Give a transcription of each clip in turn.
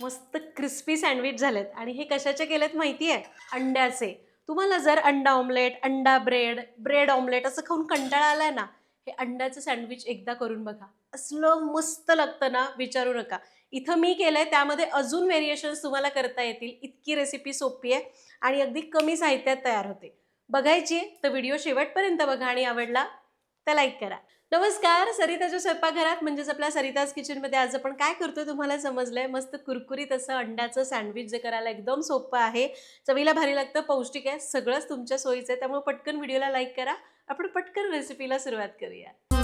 मस्त crispy sandwich झालेत. आणि हे कशाचे केलेत माहिती आहे अंड्याचे. तुम्हाला जर अंडा ऑमलेट अंडा ब्रेड ब्रेड ऑमलेट असं खाऊन कंटाळा आलाय ना हे अंड्याचं सँडविच एकदा करून बघा. असलं मस्त लागतं ना विचारू नका. इथं मी केलंय त्यामध्ये अजून व्हेरिएशन्स तुम्हाला करता येतील. इतकी रेसिपी सोपी आहे आणि अगदी कमी साहित्यात तयार होते. बघायची आहे तर व्हिडिओ शेवटपर्यंत बघा आणि आवडला तर लाईक करा. नमस्कार सरिताच्या स्वयंपाकघरात म्हणजेच आपल्या सरिताज किचनमध्ये आज आपण काय करतोय तुम्हाला समजलंय? मस्त कुरकुरीत असं अंड्याचं सँडविच जे करायला एकदम सोपं आहे. चवीला भारी लागतं पौष्टिक आहे सगळंच तुमच्या सोयीचं आहे. त्यामुळे पटकन व्हिडिओला लाईक करा. आपण पटकन रेसिपीला सुरुवात करूया.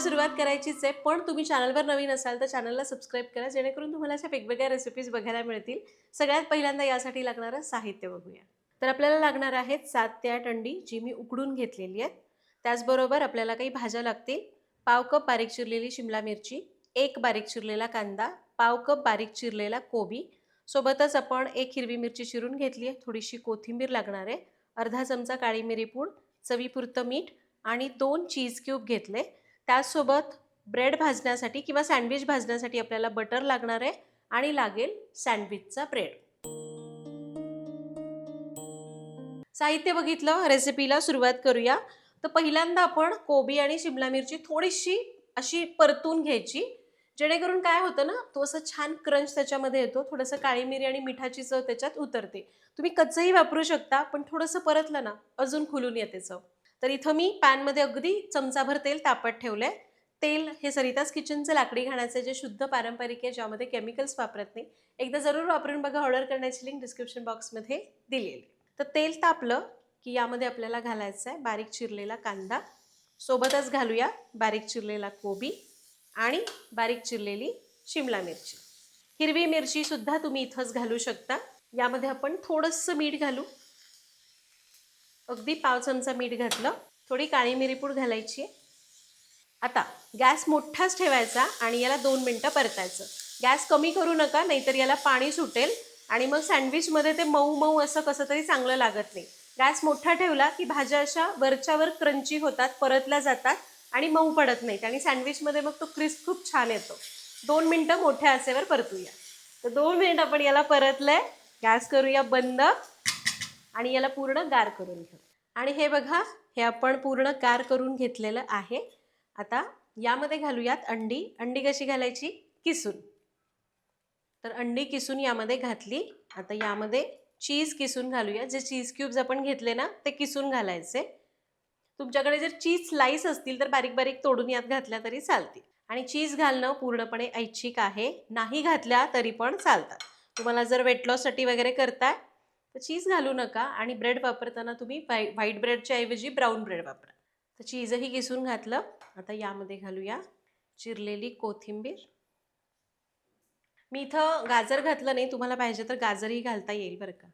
रेसिपीला सुरुवात करायचीच आहे. पण तुम्ही चॅनलवर नवीन असाल तर चॅनलला सबस्क्राईब करा जेणेकरून तुम्हाला अशा वेगवेगळ्या रेसिपीज बघायला मिळतील. सगळ्यात पहिल्यांदा यासाठी लागणारं साहित्य बघूया. तर आपल्याला लागणार आहेत सात ते आठ अंडी जी मी उकडून घेतलेली आहेत. त्याचबरोबर आपल्याला काही भाज्या लागतील. पाव कप बारीक चिरलेली शिमला मिरची एक बारीक चिरलेला कांदा पाव कप बारीक चिरलेला कोबी. सोबतच आपण एक हिरवी मिरची चिरून घेतली आहे. थोडीशी कोथिंबीर लागणार आहे. अर्धा चमचा काळी मिरी पूड चवीपुरतं मीठ आणि दोन चीज क्यूब घेतले. त्याचसोबत ब्रेड भाजण्यासाठी किंवा सँडविच भाजण्यासाठी आपल्याला बटर लागणार आहे आणि लागेल सँडविचचा ब्रेड. साहित्य बघितलं रेसिपीला सुरुवात करूया. तर पहिल्यांदा आपण कोबी आणि शिमला मिरची थोडीशी अशी परतून घ्यायची. जेणेकरून काय होतं ना तो असं छान क्रंच त्याच्यामध्ये येतो. थोडंसं काळी मिरी आणि मिठाची चव त्याच्यात उतरते. तुम्ही कच्चंही वापरू शकता पण थोडंसं परतलं ना अजून खुलून येते चव. तर इथं मी पॅनमध्ये अगदी चमचाभर तेल तापत ठेवलं आहे तेल हे सरितास किचनचं लाकडी घाण्याचं जे शुद्ध पारंपरिक आहे ज्यामध्ये केमिकल्स वापरत नाही एकदा जरूर वापरून बघा ऑर्डर करण्याची लिंक डिस्क्रिप्शन बॉक्समध्ये दिलेली. तर तेल तापलं की यामध्ये आपल्याला घालायचं आहे बारीक चिरलेला कांदा. सोबतच घालूया बारीक चिरलेला कोबी आणि बारीक चिरलेली शिमला मिरची. हिरवी मिरची सुद्धा तुम्ही इथंच घालू शकता. यामध्ये आपण थोडंसं मीठ घालू. अगदी पाव चमचा मीठ घातलं. थोडी काळी मिरीपूड घालायची. आता गॅस मोठाच ठेवायचा आणि याला दोन मिनटं परतायचं. गॅस कमी करू नका नाहीतर याला पाणी सुटेल आणि मग सँडविचमध्ये ते मऊ मऊ असं कसं तरी चांगलं लागत नाही. गॅस मोठा ठेवला की भाज्या अशा वरच्यावर क्रंची होतात परतल्या जातात आणि मऊ पडत नाहीत आणि सँडविचमध्ये मग तो क्रिस्प खूप छान येतो. दोन मिनटं मोठ्या असेवर परतूया. तर दोन मिनिट आपण याला परतलंय. गॅस करूया बंद. आणि याला पूर्ण गार करून घेऊ. आणि हे बघा हे आपण पूर्ण गार करून घेतलेलं आहे. आता यामध्ये घालूयात अंडी. अंडी कशी घालायची? किसून. तर अंडी किसून यामध्ये घातली. आता यामध्ये चीज किसून घालूया. जे चीज क्यूब्स आपण घेतले ना ते किसून घालायचे. तुमच्याकडे जर चीज स्लाईस असतील तर बारीक बारीक तोडून यात घातल्या तरी चालतील. आणि चीज घालणं पूर्णपणे ऐच्छिक आहे. नाही घातल्या तरी पण चालतात. तुम्हाला जर वेट लॉससाठी वगैरे करताय तर चीज घालू नका आणि ब्रेड वापरताना तुम्ही व्हाई व्हाईट ब्रेडच्या ऐवजी ब्राऊन ब्रेड वापरा. तर चीजही किसून घातलं. आता यामध्ये घालूया चिरलेली कोथिंबीर. मी इथं गाजर घातलं नाही. तुम्हाला पाहिजे तर गाजरही घालता येईल बरं का.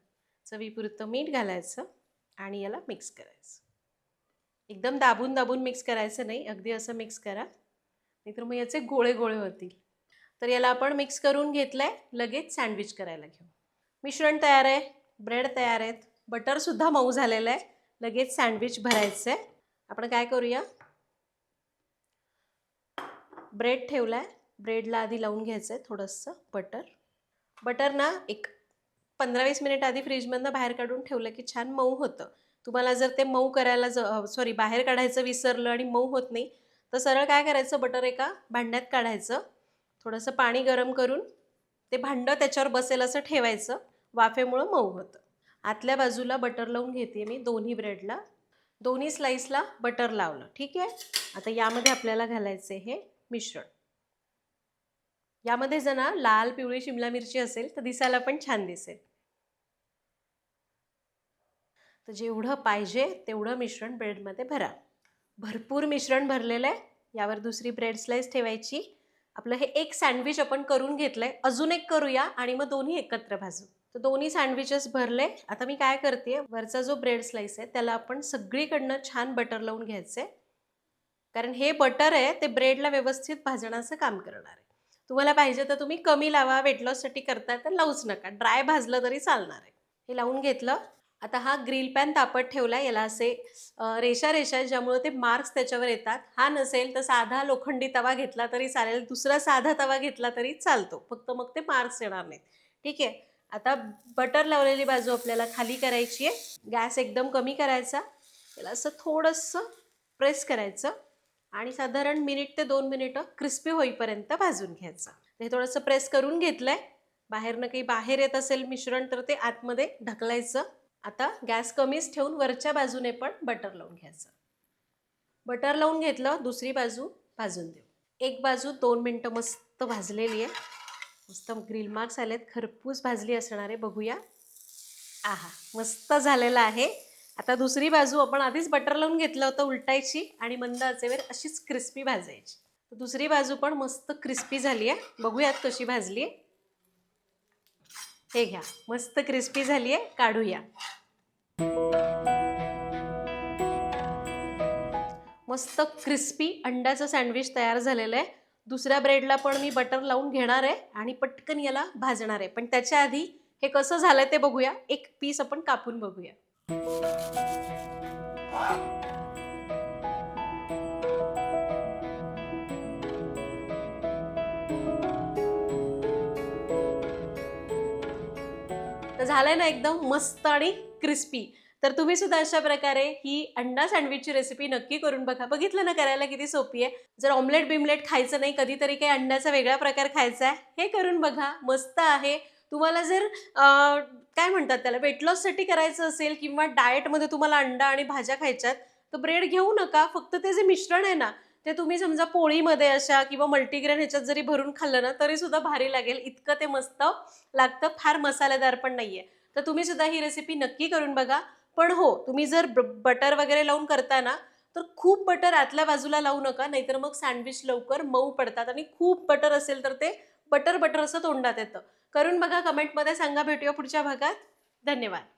चवीपुरतं मीठ घालायचं आणि याला मिक्स करायचं. एकदम दाबून दाबून मिक्स करायचं नाही. अगदी असं मिक्स करा. नाहीतर मग याचे गोळे गोळे होतील. तर याला आपण मिक्स करून घेतलं आहे लगेच सँडविच करायला घेऊ. मिश्रण तयार आहे. ब्रेड तयार आहेत. बटरसुद्धा मऊ झालेलं आहे. लगेच सँडविच भरायचं आहे आपण काय करूया? ब्रेड ठेवला आहे ब्रेडला आधी लावून घ्यायचं आहे थोडंसं बटर बटर ना एक पंधरा वीस मिनिट आधी फ्रीजमधनं बाहेर काढून ठेवलं की छान मऊ होतं. तुम्हाला जर ते मऊ करायला ज सॉरी बाहेर काढायचं विसरलं आणि मऊ होत नाही तर सरळ काय करायचं? बटर एका भांड्यात काढायचं. थोडंसं पाणी गरम करून ते भांडं त्याच्यावर बसेल असं ठेवायचं. वाफेमुळं मऊ होतं. आतल्या बाजूला बटर लावून घेते मी दोन्ही ब्रेडला दोन्ही स्लाईसला बटर लावलं. ठीक आहे? आता यामध्ये आपल्याला घालायचं हे मिश्रण. यामध्ये जर लाल पिवळी शिमला मिरची असेल तर दिसायला पण छान दिसेल. तर जेवढं पाहिजे तेवढं मिश्रण ब्रेडमध्ये भरा. भरपूर मिश्रण भरलेलं आहे. यावर दुसरी ब्रेड स्लाइस ठेवायची. आपलं हे एक सँडविच आपण करून घेतलं आहे अजून एक करूया आणि मग दोन्ही एकत्र भाजू. तर दोन्ही सँडविचेस भरले. आता मी काय करते वरचा जो ब्रेड स्लाइस आहे त्याला आपण सगळीकडनं छान बटर लावून घ्यायचंय कारण हे बटर आहे ते ब्रेडला व्यवस्थित भाजण्याचं काम करणार आहे. तुम्हाला पाहिजे तर तुम्ही कमी लावा वेट लॉससाठी करताय तर लावूच नका. ड्राय भाजलं तरी चालणार आहे. हे लावून घेतलं. आता हा ग्रिल पॅन तापत ठेवला याला असे रेषा रेषा आहेत, ज्यामुळे ते मार्क्स त्याच्यावर येतात. हा नसेल तर साधा लोखंडी तवा घेतला तरी चालेल. दुसरा साधा तवा घेतला तरी चालतो. फक्त मग ते मार्क्स येणार नाहीत. ठीक आहे? आता बटर लावलेली बाजू आपल्याला खाली करायची आहे. गॅस एकदम कमी करायचा. त्याला असं थोडंसं प्रेस करायचं. आणि साधारण मिनिट ते दोन मिनिटं क्रिस्पी होईपर्यंत भाजून घ्यायचं. हे थोडंसं प्रेस करून घेतलं आहे बाहेरनं काही बाहेर येत असेल मिश्रण तर ते आतमध्ये ढकलायचं. आता गॅस कमीच ठेवून वरच्या बाजूने पण बटर लावून घ्यायचं. बटर लावून घेतलं दुसरी बाजू भाजून देऊ. एक बाजू दोन मिनटं मस्त भाजलेली आहे. मस्त ग्रिल मार्क्स आलेत खरपूस भाजली असणार आहे बघूया. आहा मस्त झालेलं आहे. आता दुसरी बाजू आपण आधीच बटर लावून घेतलं होतं उलटायची आणि मंद आचेवर अशीच क्रिस्पी भाजायची. दुसरी बाजू पण मस्त क्रिस्पी झाली आहे बघूयात कशी भाजली आहे हे घ्या मस्त क्रिस्पी झाली आहे काढूया. मस्त क्रिस्पी अंड्याचं सँडविच तयार झालेलं आहे. दुसऱ्या ब्रेडला पण मी बटर लावून घेणार आहे आणि पटकन याला भाजणार आहे. पण त्याच्या आधी हे कसं झालंय ते बघूया. एक पीस आपण कापून बघूया. तर झालंय ना एकदम मस्त आणि क्रिस्पी तर तुम्ही सुद्धा अशा प्रकारे ही अंडा सँडविचची रेसिपी नक्की करून बघा. बघितलं ना करायला किती सोपी आहे? जर ऑमलेट बिमलेट खायचं नाही कधीतरी काही अंड्याचा वेगळा प्रकार खायचा आहे हे करून बघा. मस्त आहे. तुम्हाला जर काय म्हणतात त्याला? वेट लॉससाठी करायचं असेल किंवा डाएटमध्ये तुम्हाला अंडा आणि भाज्या खायच्यात तर ब्रेड घेऊ नका. फक्त ते जे मिश्रण आहे ना ते तुम्ही समजा पोळीमध्ये अशा किंवा मल्टीग्रेन ह्याच्यात जरी भरून खाल्लं ना तरी सुद्धा भारी लागेल. इतकं ते मस्त लागतं. फार मसालेदार पण नाही आहे तर तुम्ही सुद्धा ही रेसिपी नक्की करून बघा. पण हो तुम्ही जर बटर वगैरे लावून करता ना तर खूप बटर आतल्या बाजूला लावू नका नाहीतर मग सँडविच लवकर मऊ पडतात आणि खूप बटर असेल तर ते बटर बटर असं तोंडात येतं. करून बघा कमेंटमध्ये सांगा भेटूया पुढच्या भागात. धन्यवाद.